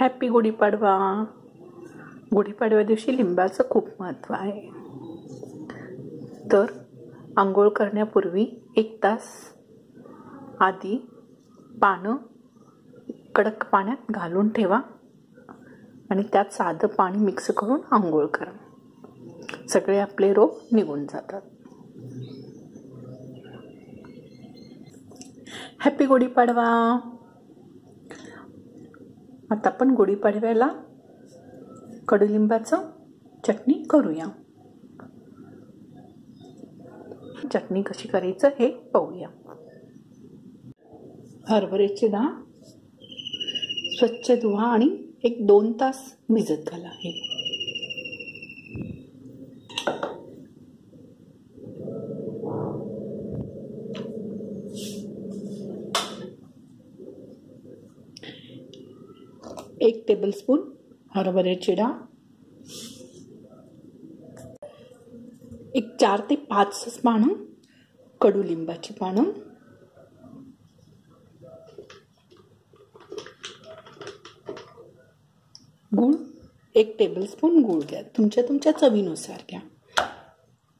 Happy Gudi Padwa. गुढीपाडव्या दिवशी लिंबाचं खूप महत्त्व आहे. तर आंघोळ करण्यापूर्वी एक तास आधी पानं कडक पाण्यात घालून ठेवा आणि त्यात साधं पाणी मिक्स करून आंघोळ करा. सगळे आपले रोग निघून जातात. हॅपी गुढीपाडवा. आता आपण गुढीपाडव्याला कडुलिंबाचं चटणी करूया. चटणी कशी करायचं हे पाहूया. हरभऱ्याची डाळ स्वच्छ धुवा आणि एक दोन तास भिजत घाला हे. एक टेबलस्पून हरभऱ्याची डाळ एक चार ते पाच पानं कडुलिंबाची पानं, गूळ, एक टेबलस्पून गूळ घ्या. तुमच्या तुमच्या चवीनुसार घ्या.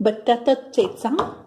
बत्त्यातच चेचा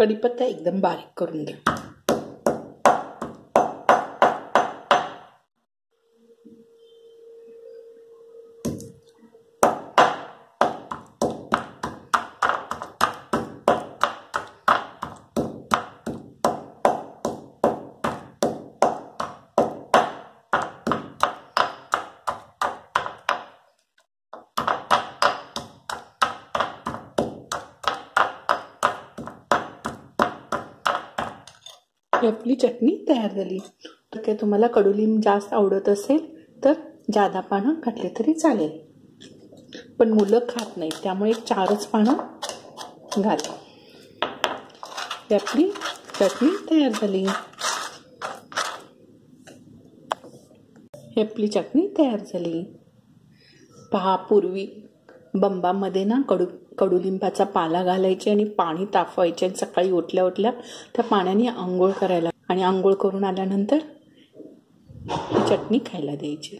कढीपत्ता एकदम बारीक करून घ्या आपली चटणी तयार झाली. तर काय तुम्हाला कडुलिंब जास्त आवडत असेल तर जादा पानं घातले तरी चालेल. पण मुलं खात नाही त्यामुळे चारच पानं घाला. ही आपली चटणी तयार झाली. ही आपली चटणी तयार झाली. पहा पूर्वी बंबामध्ये ना कडू कडुलिंबाचा पाला घालायचे आणि पाणी तापवायचे आणि सकाळी उठल्या उठल्या त्या पाण्याने आंघोळ करायला आणि आंघोळ करून आल्यानंतर चटणी खायला द्यायची.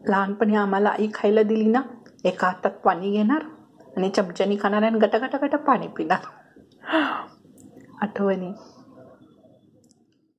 लहानपणी आम्हाला आई खायला दिली ना एका हातात पाणी घेणार आणि चमच्यानी खाणार आणि गटा गटा गटा पाणी पिणार आठवणी